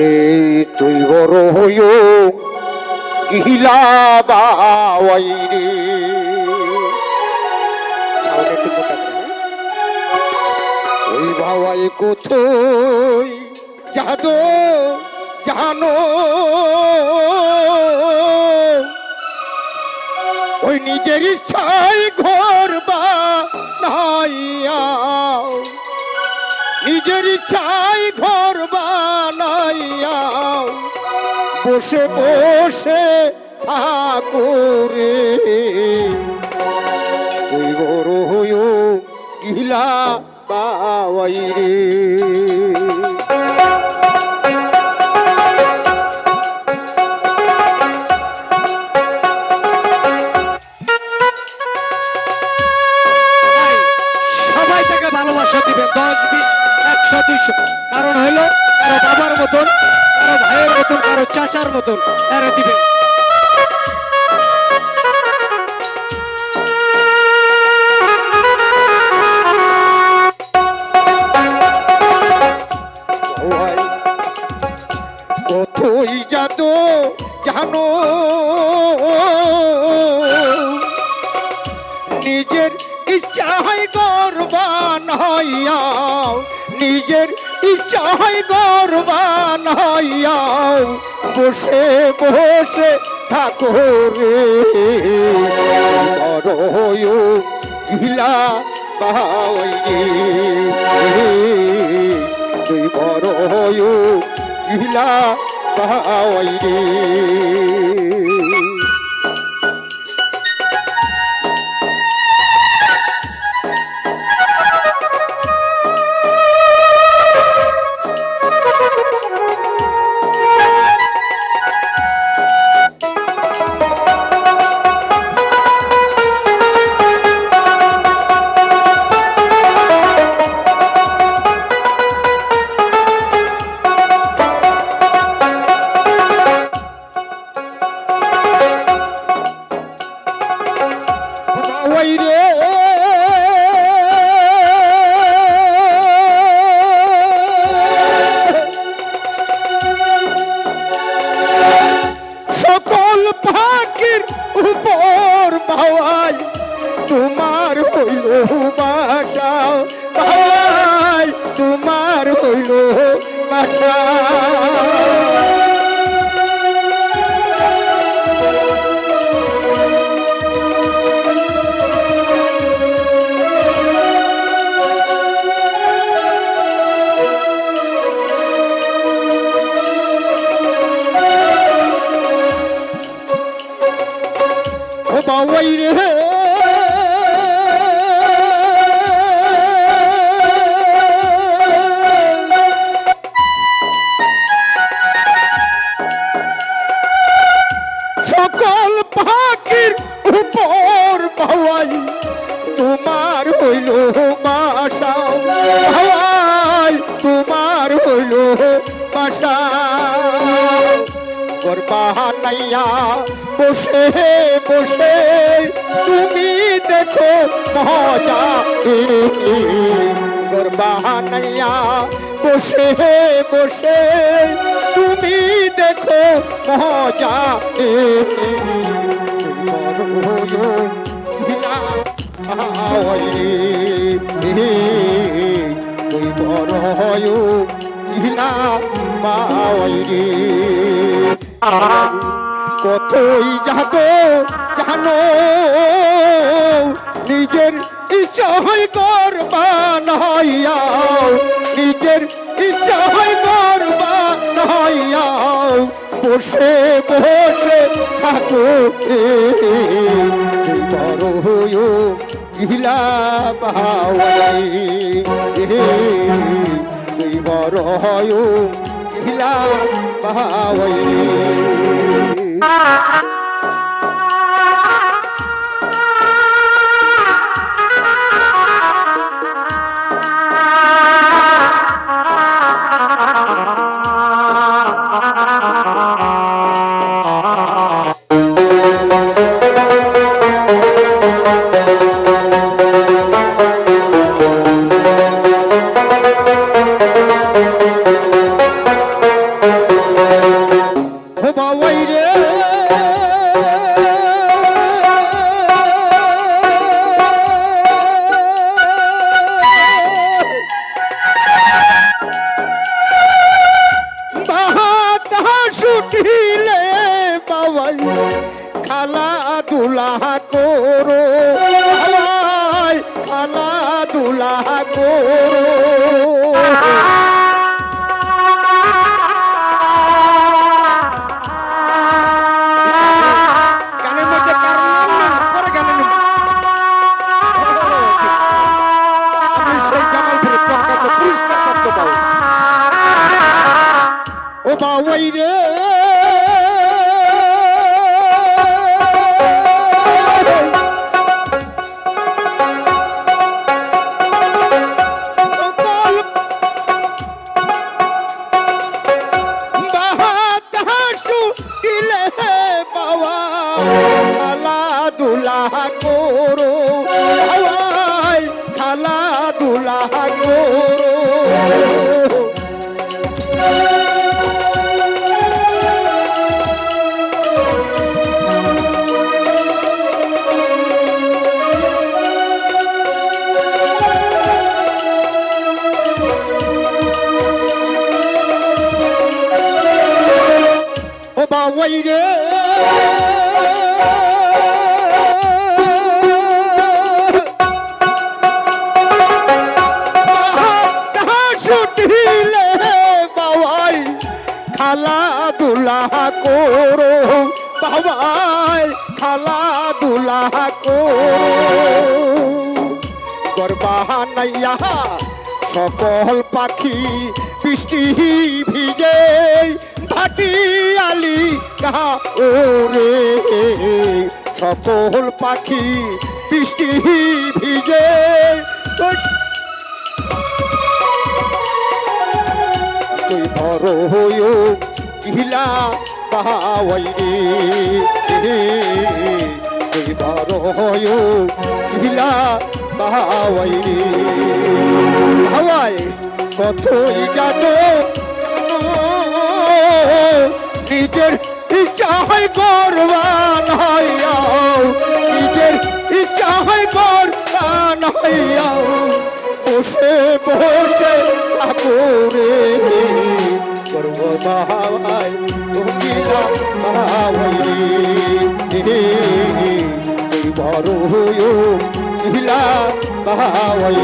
ওরে তুই বড় হইও গিলা বাওয়াই রে? ওই ভাওয়াই কোথায় জাদো জানো ওই নিজের ইচ্ছাই ঘর বা নিজের ইচ্ছাই বসে বসে ঠাকুরে। তুই বড় হইও গিলা বাবাই রে কারও চাচার মতন এরা জানো? নিজের ইচ্ছাই গর্বান হইয়াও নিজের ইচ্ছাই গরবান হইয়াও। বসে বসে থাকো রে। বড় গিলা তুই বড় গিলা পাওয়াই রে। পাখির উপর ভাই তোমার হইল বাসা। ভাই তোমার হইল বাসা। ও বাবাই রে গর্বাহানাইয়া বসে বসে তুমি দেখো মজা গর্বাহানাইয়া বসে বসে তুমি দেখো মজা কতই যাতো জানো, নিজের ইচ্ছাই করবা নইয়াও নিজের ইচ্ছাই করবা নইয়াও বসে বসে থাকো বড় হইও গিলা তুই বড় হইও গিলা বাওয়াই বাউল। ও বাউই রে। দুলা করো বাবাই খালা দুলা করো গর্বাহানাইয়া সকল পাখি বৃষ্টি ভিজে ভাটি আলি কাহা ওরে। সকল পাখি বৃষ্টি ভিজে তুই বড় হইও ইহিলা বাহাওয়াই রে তুই বড় হইও ইহিলা বাহাওয়াই রে হাওয়াই কতই জানো? নিজের ইচ্ছা হয় করবান হইয়াও, নিজের ইচ্ছা হয় করবান হইয়াও। বসে বসে ঠাকুরে করব বাহাই বড় হইও ইলা বাহাই